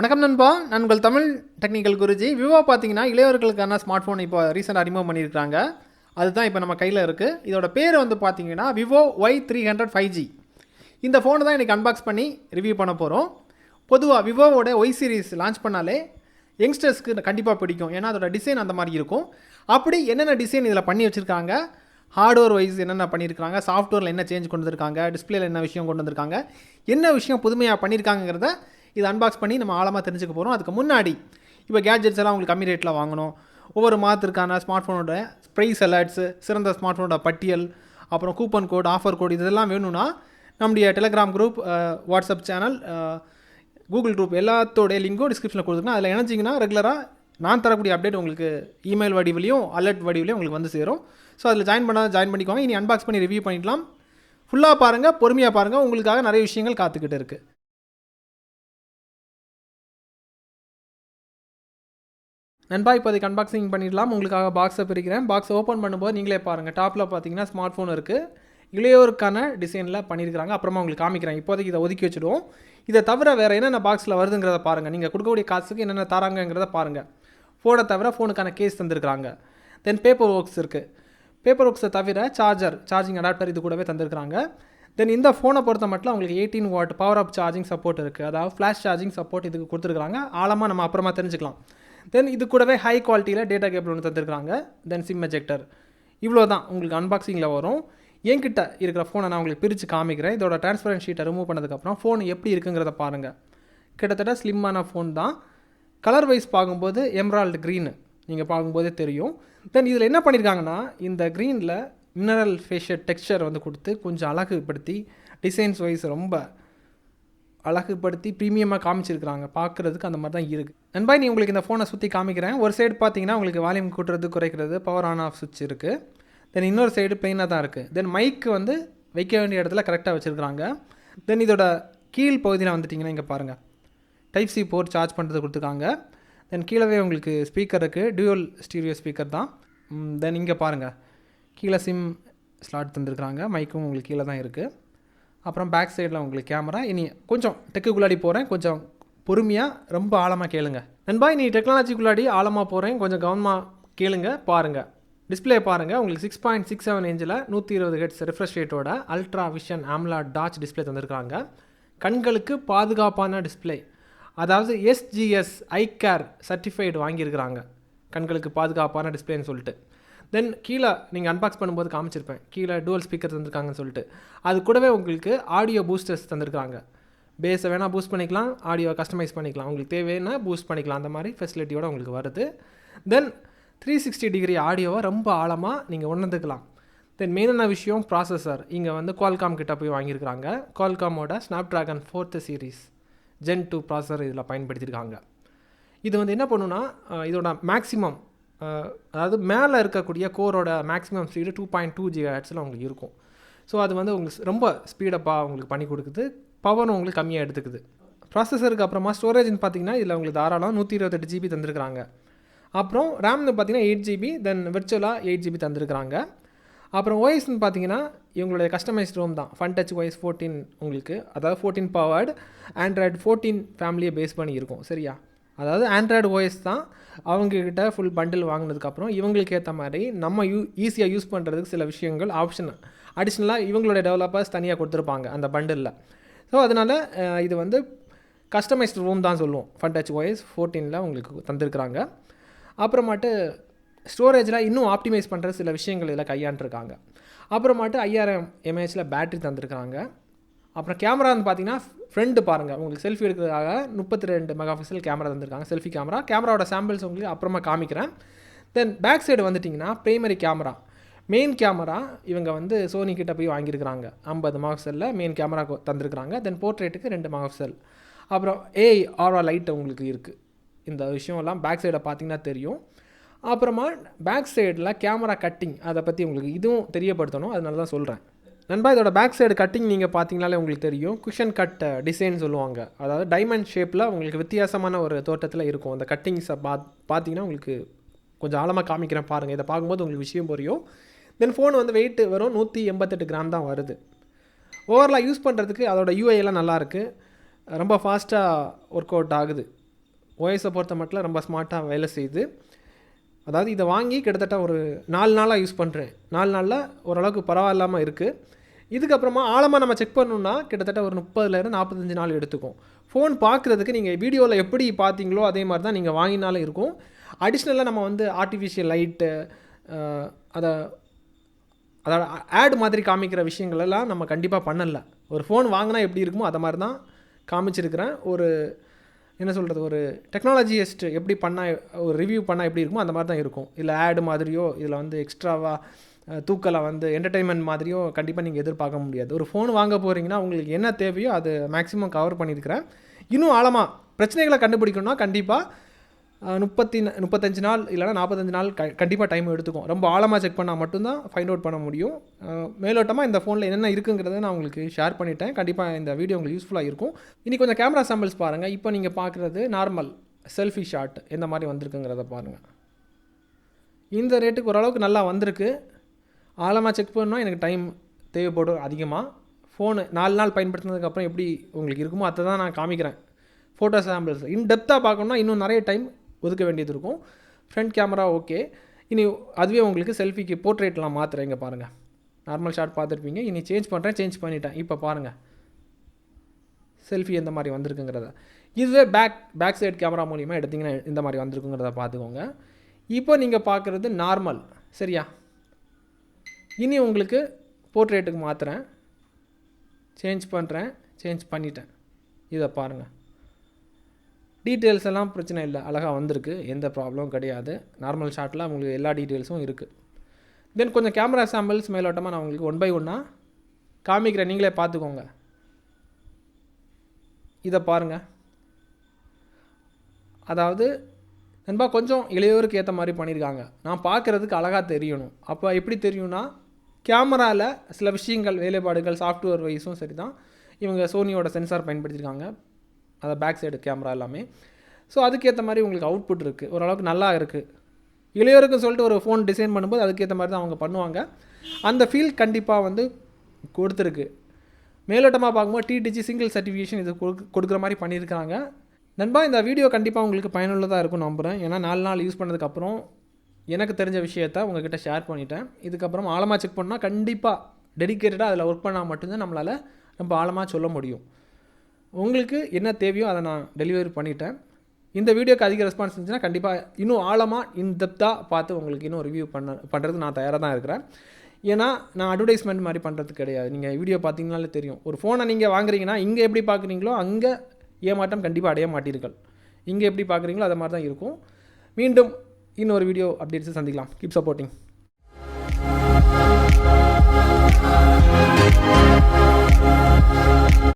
வணக்கம் நண்பா. நான் உங்கள் தமிழ் டெக்னிக்கல் குருஜி. விவோ பார்த்தீங்கன்னா இளையவர்களுக்கான ஸ்மார்ட் ஃபோன் இப்போ ரீசெண்டாக அறிமுகம் பண்ணியிருக்காங்க அதுதான் இப்போ நம்ம கையில் இருக்குது இதோட பேர் வந்து பார்த்தீங்கன்னா Vivo Y three hundred five G இந்த ஃபோனை தான் இன்றைக்கி அன்பாக்ஸ் பண்ணி ரிவ்யூ பண்ண போகிறோம் பொதுவாக விவோவோட ஒய் சீரிஸ் லான்ச் பண்ணாலே யங்ஸ்டர்ஸ்க்கு கண்டிப்பாக பிடிக்கும். ஏன்னா அதோட டிசைன் அந்த மாதிரி இருக்கும். அப்படி என்னென்ன டிசைன் இதில் பண்ணி வச்சுருக்காங்க? ஹார்ட்வேர் வைஸ் என்னென்ன பண்ணியிருக்காங்க? சாஃப்ட்வேரில் என்ன சேஞ்ச் கொண்டு வந்திருக்காங்க? டிஸ்பிளேல என்ன விஷயம் கொண்டு வந்திருக்காங்க? என்ன விஷயம் புதுமையாக பண்ணியிருக்காங்கிறத இது அன்பாக்ஸ் பண்ணி நம்ம ஆழமாக தெரிஞ்சுக்க போகிறோம் அதுக்கு முன்னாடி இப்போ கேட்ஜெட்ஸ் எல்லாம் உங்களுக்கு கம்மி ரேட்டில் வாங்கணும். ஒவ்வொரு மாதத்திற்கான ஸ்மார்ட் ஃபோனோட ப்ரைஸ் அலர்ட்ஸு சிறந்த ஸ்மார்ட் ஃபோனோட பட்டியல் அப்புறம் கூப்பன் கோட் ஆஃபர் கோட் இதெல்லாம் வேணும்னா நம்முடைய Telegram group WhatsApp channel Google group எல்லாத்தோடைய லிங்கும் டிஸ்கிரிப்ஷனில் கொடுத்துருக்கேன். அதில் இணைச்சிங்கன்னா ரெகுலராக நான் தரக்கூடிய அப்டேட் உங்களுக்கு இமெயில் வடிவிலையும் அலர்ட் வடிவிலையும் உங்களுக்கு வந்து சேரும். ஸோ அதில் ஜாயின் பண்ணால் ஜாயின் பண்ணிக்கோங்க. இனி அன்பாக்ஸ் பண்ணி ரிவ்யூ பண்ணிக்கலாம் ஃபுல்லாக பாருங்கள் பொறுமையாக பாருங்கள் உங்களுக்காக நிறைய விஷயங்கள் காத்துக்கிட்டு இருக்குது நண்பா இப்போதைக்கு அன்பாக்சிங் பண்ணிடலாம். உங்களுக்காக பாக்ஸை பிரிக்கிறேன். பாக்ஸ் ஓப்பன் பண்ணும்போது நீங்களே பாருங்கள் டாப்பில் பார்த்தீங்கன்னா ஸ்மார்ட் ஃபோன் இருக்குது இளையோருக்கான டிசைனில் பண்ணியிருக்கிறாங்க அப்புறமா உங்களுக்கு காமிக்கிறேன். இப்போதைக்கு இதை ஒதுக்கி வச்சுடுவோம். இதை தவிர வேறு என்னென்ன பாக்ஸில் வருதுங்கிறத பாருங்கள் நீங்கள் கொடுக்கக்கூடிய காசுக்கு என்னென்ன தராங்கங்கிறத பாருங்கள் ஃபோனை தவிர ஃபோனுக்கான கேஸ் தந்திருக்கிறாங்க. தென் பேப்பர் ஒர்க்ஸ் இருக்குது பேப்பர் ஒர்க்ஸை தவிர சார்ஜர் சார்ஜிங் அடாப்டர் இது கூடவே தந்திருக்கிறாங்க. தென் இந்த ஃபோனை பொறுத்த மட்டும் உங்களுக்கு eighteen watt power of charging support இருக்குது அதாவது ஃப்ளாஷ் சார்ஜிங் சப்போர்ட் இதுக்கு கொடுத்துருக்காங்க ஆழமாக நம்ம அப்புறமா தெரிஞ்சுக்கலாம். தென் இது கூடவே ஹை குவாலிட்டியில் டேட்டா கேபிள் ஒன்று தந்திருக்காங்க தென் சிம் எஜெக்டர் இவ்வளோ தான் உங்களுக்கு அன்பாக்சிங்கில் வரும். என்கிட்ட இருக்கிற ஃபோனை நான் உங்களுக்கு பிரித்து காமிக்கிறேன். இதோட டிரான்ஸ்பரன்ட் ஷீட்டை ரிமூவ் பண்ணதுக்கப்புறம் ஃபோன் எப்படி இருக்குங்கிறத பாருங்கள் கிட்டத்தட்ட ஸ்லிம்மான ஃபோன் தான். கலர் வைஸ் பார்க்கும்போது எம்ரால்டு க்ரீனு நீங்கள் பார்க்கும்போதே தெரியும். தென் இதில் என்ன பண்ணியிருக்காங்கன்னா இந்த க்ரீனில் மினரல் ஃபேஷியல் டெக்ஸ்சர் வந்து கொடுத்து கொஞ்சம் அழகுபடுத்தி டிசைன்ஸ் வைஸ் ரொம்ப அழகுபடுத்தி ப்ரீமியமாக காமிச்சிருக்கிறாங்க. பார்க்குறதுக்கு அந்த மாதிரி தான் இருக்குது நண்பா நீ உங்களுக்கு இந்த ஃபோனை சுற்றி காமிக்கிறேன். ஒரு சைடு பார்த்தீங்கன்னா உங்களுக்கு வால்யூம் கூட்டுறது குறைக்கிறது பவர் ஆன் ஆஃப் சுவிட்ச் இருக்குது தென் இன்னொரு சைடு பிளெயினாக தான் இருக்குது தென் மைக்கு வந்து வைக்க வேண்டிய இடத்துல கரெக்டாக வச்சுருக்குறாங்க. தென் இதோட கீழ் பகுதியில் வந்துட்டிங்கன்னா இங்கே பாருங்கள் டைப் சி போர் சார்ஜ் பண்ணுறது கொடுத்துருக்காங்க. தென் கீழவே உங்களுக்கு ஸ்பீக்கர் இருக்குது டியூவல் ஸ்டீரியோ ஸ்பீக்கர் தான். Mm, தென் இங்கே பாருங்கள் கீழே சிம் ஸ்லாட் தந்துருக்குறாங்க. மைக்கும் உங்களுக்கு கீழே தான் இருக்குது அப்புறம் பேக் சைடில் உங்களுக்கு கேமரா இனி கொஞ்சம் டெக்குக்குள்ளாடி போகிறேன் கொஞ்சம் பொறுமையாக ரொம்ப ஆழமாக கேளுங்க. நண்பா இனி டெக்னாலஜிக்குள்ளாடி ஆழமாக போகிறேன் கொஞ்சம் கவனமாக கேளுங்க பாருங்கள் டிஸ்பிளே பாருங்கள் உங்களுக்கு சிக்ஸ் பாயிண்ட் சிக்ஸ் செவன் இன்ச்சில் நூற்றி இருபது hertz refresh ரேட்டோட ultra vision AMOLED touch display தந்திருக்காங்க கண்களுக்கு பாதுகாப்பான டிஸ்பிளே அதாவது எஸ்ஜிஎஸ் ஐ கேர் சர்டிஃபைடு வாங்கியிருக்கிறாங்க. கண்களுக்கு பாதுகாப்பான டிஸ்பிளேன்னு சொல்லிட்டு. தென் கீழே நீங்கள் அன்பாக்ஸ் பண்ணும்போது காமிச்சிருப்பேன். கீழே டூவல் ஸ்பீக்கர் தந்திருக்காங்கன்னு சொல்லிட்டு. அது கூடவே உங்களுக்கு ஆடியோ பூஸ்டர்ஸ் தந்திருக்காங்க. பேஸை வேணால் பூஸ்ட் பண்ணிக்கலாம் ஆடியோ கஸ்டமைஸ் பண்ணிக்கலாம். உங்களுக்கு தேவைன்னா பூஸ்ட் பண்ணிக்கலாம். அந்த மாதிரி ஃபெசிலிட்டியோடு உங்களுக்கு வருது. தென் த்ரீ சிக்ஸ்டி டிகிரி ஆடியோவை ரொம்ப ஆழமாக நீங்கள் உணர்ந்துக்கலாம். தென் மெயினான விஷயம்? ப்ராசஸர் இங்கே வந்து குவால்காம் கிட்ட போய் வாங்கியிருக்கிறாங்க. குவால்காமோட Snapdragon fourth series gen two processor இதில் பயன்படுத்தியிருக்காங்க. இது வந்து என்ன பண்ணுன்னா இதோட மேக்ஸிமம் அதாவது மேலே இருக்கக்கூடிய கோரோட maximum speed two point two G ஹெட்ஸில் உங்களுக்கு இருக்கும். ஸோ அது வந்து உங்களுக்கு ரொம்ப ஸ்பீடப்பாக உங்களுக்கு பண்ணி கொடுக்குது. பவரும் உங்களுக்கு கம்மியாக எடுத்துக்குது. ப்ராசஸருக்கு அப்புறமா ஸ்டோரேஜ்னு பார்த்தீங்கன்னா இதில் உங்களுக்கு தாராளம் நூற்றி இருபத்தெட்டு ஜிபி தந்திருக்கிறாங்க. அப்புறம் ரேம்னு பார்த்தீங்கன்னா எயிட் ஜிபி தென் விர்ச்சுவலாக எயிட் ஜிபி தந்திருக்கிறாங்க. அப்புறம் ஓஎஸ்னு பார்த்தீங்கன்னா இவங்களுடைய கஸ்டமைஸ்ட் ரோம் தான். ஃபன் டச் ஓஎஸ் ஃபோர்டீன் உங்களுக்கு. அதாவது ஃபோர்டீன் பவர்டு ஆண்ட்ராய்டு ஃபோர்டீன் ஃபேமிலியை பேஸ் பண்ணி இருக்கும். சரியா? அதாவது ஆண்ட்ராய்டு ஓஎஸ் தான் அவங்கக்கிட்ட ஃபுல் பண்டில் வாங்கினதுக்கப்புறம் இவங்களுக்கு ஏற்ற மாதிரி நம்ம யூ ஈஸியாக யூஸ் பண்ணுறதுக்கு சில விஷயங்கள் ஆப்ஷன் அடிஷ்னலாக இவங்களுடைய டெவலப்பர்ஸ் தனியாக கொடுத்துருப்பாங்க அந்த பண்டிலில் ஸோ அதனால் இது வந்து கஸ்டமைஸ்டு ரூம் தான் சொல்லுவோம். ஃபன் டச் ஓஎஸ் ஃபோர்டீனில் உங்களுக்கு தந்திருக்கிறாங்க. அப்புறமாட்டு ஸ்டோரேஜில் இன்னும் ஆப்டிமைஸ் பண்ணுற சில விஷயங்கள் இதில் கையாண்டுருக்காங்க. அப்புறமாட்டு ஐயாயிரம் எம்ஏஹெச்சில் பேட்ரி தந்திருக்கிறாங்க. அப்புறம் கேமரா வந்து பார்த்தீங்கன்னா ஃப்ரெண்டு பாருங்கள் உங்களுக்கு செல்ஃபி எடுக்கிறதுக்காக முப்பத்தி ரெண்டு மெகா பிக்சல் கேமரா தந்திருக்காங்க. செல்ஃபி கேமரா கேமராவோட சாம்பிள்ஸ் உங்களுக்கு அப்புறமா காமிக்கிறேன். தென் பேக் சைடு வந்துட்டிங்கன்னா ப்ரைமரி கேமரா மெயின் கேமரா இவங்க வந்து சோனி கிட்ட போய் வாங்கியிருக்கிறாங்க. ஐம்பது மெகாபிக்சலில் மெயின் கேமரா தந்திருக்கிறாங்க. தென் போர்ட்ரேட்டுக்கு ரெண்டு மெகாபிக்சல் அப்புறம் ஏஐ ஆரா லைட் உங்களுக்கு இருக்குது இந்த விஷயம்லாம் பேக் சைடை பார்த்தீங்கன்னா தெரியும். அப்புறமா பேக் சைடில் கேமரா கட்டிங் அதை பற்றி உங்களுக்கு இதுவும் தெரியப்படுத்தணும். அதனால தான் சொல்கிறேன் நண்பா இதோட பேக் சைடு கட்டிங் நீங்கள் பார்த்தீங்கனாலே உங்களுக்கு தெரியும். குஷன் கட் டிசைன் சொல்லுவாங்க. அதாவது டைமண்ட் ஷேப்பில் உங்களுக்கு வித்தியாசமான ஒரு தோட்டத்தில் இருக்கும். அந்த கட்டிங்ஸை பா பார்த்தீங்கன்னா உங்களுக்கு கொஞ்சம் ஆழமாக காமிக்கிறேன் பாருங்கள் இதை பார்க்கும்போது உங்களுக்கு விஷயம் புரியும். தென் ஃபோன் வந்து வெயிட் வரும் நூற்றி எண்பத்தெட்டு கிராம் தான் வருது. ஓவரலாக யூஸ் பண்ணுறதுக்கு அதோட யூஐ நல்லாயிருக்கு ரொம்ப ஃபாஸ்ட்டாக ஒர்க் அவுட் ஆகுது. ஓஎஸை பொறுத்த மட்டும் ரொம்ப ஸ்மார்ட்டாக வேலை செய்யுது. அதாவது இதை வாங்கி கிட்டத்தட்ட ஒரு நாலு நாளாக யூஸ் பண்ணுறேன் நாலு நாளில் ஓரளவுக்கு பரவாயில்லாமல் இருக்குது இதுக்கப்புறமா ஆழமாக நம்ம செக் பண்ணணும்னா கிட்டத்தட்ட ஒரு முப்பதுலேருந்து நாற்பத்தஞ்சு நாள் எடுத்துக்கும். ஃபோன் பார்க்குறதுக்கு நீங்கள் வீடியோவில் எப்படி பார்த்தீங்களோ அதே மாதிரி தான் நீங்கள் வாங்கினாலும் இருக்கும். அடிஷ்னலாக நம்ம வந்து ஆர்டிஃபிஷியல் லைட்டு அதை அதோட ஆட் மாதிரி காமிக்கிற விஷயங்களெல்லாம் நம்ம கண்டிப்பாக பண்ணலை. ஒரு ஃபோன் வாங்கினா எப்படி இருக்குமோ அதை மாதிரி தான் காமிச்சிருக்கிறேன். ஒரு என்ன சொல்கிறது ஒரு டெக்னாலஜிஸ்ட் எப்படி பண்ணால் ஒரு ரிவ்யூ பண்ணால் எப்படி இருக்குமோ அந்த மாதிரி தான் இருக்கும். இல்லை ஆடு மாதிரியோ இதில் வந்து எக்ஸ்ட்ராவாக தூக்கலை வந்து என்டர்டெயின்மெண்ட் மாதிரியும் கண்டிப்பாக நீங்கள் எதிர்பார்க்க முடியாது. ஒரு ஃபோன் வாங்க போகிறீங்கன்னா உங்களுக்கு என்ன தேவையோ அது மேக்ஸிமம் கவர் பண்ணியிருக்கிறேன். இன்னும் ஆழமாக பிரச்சனைகளை கண்டுபிடிக்கணும்னா கண்டிப்பாக முப்பத்தி முப்பத்தஞ்சு நாள் இல்லைனா நாற்பத்தஞ்சு நாள் க கண்டிப்பாக டைம் எடுத்துக்கும். ரொம்ப ஆழமாக செக் பண்ணால் மட்டும்தான் ஃபைண்ட் அவுட் பண்ண முடியும். மேலோட்டமாக இந்த ஃபோனில் என்னென்ன இருக்குங்கிறத நான் உங்களுக்கு ஷேர் பண்ணிட்டேன். கண்டிப்பாக இந்த வீடியோ உங்களுக்கு யூஸ்ஃபுல்லாக இருக்கும். இனி கொஞ்சம் கேமரா சாம்பிள்ஸ் பாருங்கள் இப்போ நீங்கள் பார்க்குறது நார்மல் செல்ஃபி ஷாட் எந்த மாதிரி வந்திருக்குங்கிறத பாருங்கள் இந்த ரேட்டுக்கு ஓரளவுக்கு நல்லா வந்திருக்கு. ஆழமாக செக் பண்ணால் எனக்கு டைம் தேவைப்படும் அதிகமாக ஃபோனு நாலு நாள் பயன்படுத்தினதுக்கப்புறம் எப்படி உங்களுக்கு இருக்குமோ அதை தான் நான் காமிக்கிறேன். ஃபோட்டோ சாம்பிள்ஸ் இன் டெப்த்தாக பார்க்கணுன்னா இன்னும் நிறைய டைம் ஒதுக்க வேண்டியது இருக்கும். ஃப்ரண்ட் கேமரா ஓகே இனி அதுவே உங்களுக்கு செல்ஃபிக்கு போர்ட்ரேட்லாம் மாற்றுறேன் இங்கே பாருங்கள் நார்மல் ஷாட் பார்த்துருப்பீங்க. இனி சேஞ்ச் பண்ணுறேன் சேஞ்ச் பண்ணிட்டேன். இப்போ பாருங்கள் செல்ஃபி எந்த மாதிரி வந்திருக்குங்கிறத. இதுவே பேக் பேக் சைடு கேமரா மூலிமா எடுத்திங்கன்னா இந்த மாதிரி வந்திருக்குங்கிறத பார்த்துக்கோங்க. இப்போ நீங்கள் பார்க்குறது நார்மல் சரியா? இனி உங்களுக்கு போர்ட்ரேட்டுக்கு மாற்றுறேன் சேஞ்ச் பண்ணுறேன் சேஞ்ச் பண்ணிட்டேன். இதை பாருங்கள் டீட்டெயில்ஸ் எல்லாம் பிரச்சனை இல்லை. அழகாக வந்திருக்கு. எந்த ப்ராப்ளமும் கிடையாது. நார்மல் ஷாட்டில் உங்களுக்கு எல்லா டீட்டெயில்ஸும் இருக்குது தென் கொஞ்சம் கேமரா சாம்பிள்ஸ் மேலோட்டமாக நான் உங்களுக்கு ஒன் பை ஒன்னாக காமிக்கிறேன். நீங்களே பார்த்துக்கோங்க. இதை பாருங்கள் அதாவது நண்பா கொஞ்சம் இளையோருக்கு ஏற்ற மாதிரி பண்ணியிருக்காங்க நான் பார்க்குறதுக்கு அழகாக தெரியணும். அப்போ எப்படி தெரியும்னா கேமராவில் சில விஷயங்கள் வேலைப்பாடுகள் சாஃப்ட்வேர் வைஸும் சரி தான் இவங்க சோனியோட சென்சார் பயன்படுத்தியிருக்காங்க அதை பேக் சைடு கேமரா எல்லாமே. ஸோ அதுக்கேற்ற மாதிரி உங்களுக்கு அவுட்புட் இருக்குது ஓரளவுக்கு நல்லா இருக்குது இளையோருக்குன்னு சொல்லிட்டு ஒரு ஃபோன் டிசைன் பண்ணும்போது அதுக்கேற்ற மாதிரி தான் அவங்க பண்ணுவாங்க. அந்த ஃபீல் கண்டிப்பாக வந்து கொடுத்துருக்கு. மேலோட்டமாக பார்க்கும்போது டிடிஜி சிங்கிள் சர்டிஃபிகேஷன் இது கொடுக்க- கொடுக்குற மாதிரி பண்ணியிருக்காங்க. நண்பா இந்த வீடியோ கண்டிப்பாக உங்களுக்கு பயனுள்ளதாக இருக்கும் நம்புகிறேன் ஏன்னா நாலு நாள் யூஸ் பண்ணதுக்கப்புறம் எனக்கு தெரிஞ்ச விஷயத்த உங்ககிட்ட ஷேர் பண்ணிட்டேன். இதுக்கப்புறம் ஆழமாக செக் பண்ணால் கண்டிப்பாக டெடிக்கேட்டடாக அதில் ஒர்க் பண்ணால் மட்டும்தான் நம்மளால் ரொம்ப ஆழமாக சொல்ல முடியும். உங்களுக்கு என்ன தேவையோ அதை நான் டெலிவரி பண்ணிட்டேன். இந்த வீடியோக்கு அதிக ரெஸ்பான்ஸ் இருந்துச்சுன்னா கண்டிப்பாக இன்னும் ஆழமாக இன்டெப்த்தாக பார்த்து உங்களுக்கு இன்னும் ரிவ்யூ பண்ண பண்ணுறதுக்கு நான் தயாராக தான் இருக்கிறேன். ஏன்னா நான் அட்வர்டைஸ்மெண்ட் மாதிரி பண்ணுறது கிடையாது. நீங்கள் வீடியோ பார்த்தீங்கனாலே தெரியும். ஒரு ஃபோனை நீங்கள் வாங்குறீங்கன்னா இங்கே எப்படி பார்க்குறீங்களோ அங்கே ஏமாற்றம் கண்டிப்பாக அடைய மாட்டீர்கள். இங்கே எப்படி பார்க்குறீங்களோ அதை மாதிரி தான் இருக்கும். மீண்டும் இன்னொரு வீடியோ அப்டேட்ஸை சந்திக்கலாம். Keep supporting